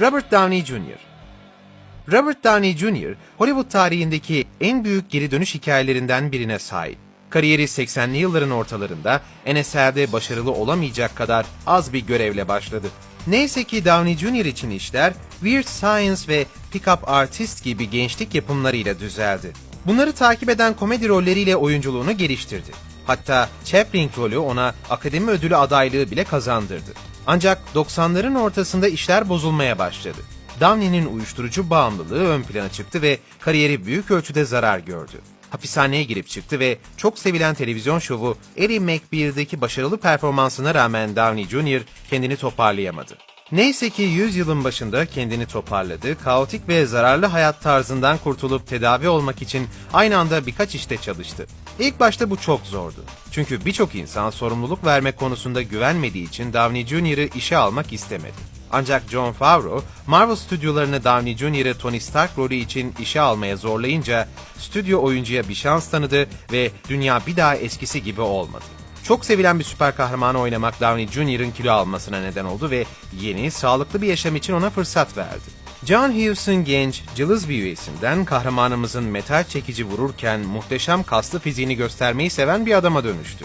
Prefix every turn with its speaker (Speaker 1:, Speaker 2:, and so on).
Speaker 1: Robert Downey Jr. Robert Downey Jr. Hollywood tarihindeki en büyük geri dönüş hikayelerinden birine sahip. Kariyeri 80'li yılların ortalarında NSA'de başarılı olamayacak kadar az bir görevle başladı. Neyse ki Downey Jr. için işler Weird Science ve Pickup Artist gibi gençlik yapımlarıyla düzeldi. Bunları takip eden komedi rolleriyle oyunculuğunu geliştirdi. Hatta Chaplin rolü ona akademi ödülü adaylığı bile kazandırdı. Ancak 90'ların ortasında işler bozulmaya başladı. Downey'nin uyuşturucu bağımlılığı ön plana çıktı ve kariyeri büyük ölçüde zarar gördü. Hapishaneye girip çıktı ve çok sevilen televizyon şovu Eddie McBeal'deki başarılı performansına rağmen Downey Jr. kendini toparlayamadı. Neyse ki 100 yılın başında kendini toparladı, kaotik ve zararlı hayat tarzından kurtulup tedavi olmak için aynı anda birkaç işte çalıştı. İlk başta bu çok zordu. Çünkü birçok insan sorumluluk vermek konusunda güvenmediği için Downey Jr.'ı işe almak istemedi. Ancak Jon Favreau, Marvel stüdyolarını Downey Jr.'ı Tony Stark rolü için işe almaya zorlayınca stüdyo oyuncuya bir şans tanıdı ve dünya bir daha eskisi gibi olmadı. Çok sevilen bir süper kahramanı oynamak Downey Jr.'ın kilo almasına neden oldu ve yeni, sağlıklı bir yaşam için ona fırsat verdi. John Hughes'ın genç, cılız bir üyesinden kahramanımızın metal çekici vururken muhteşem kaslı fiziğini göstermeyi seven bir adama dönüştü.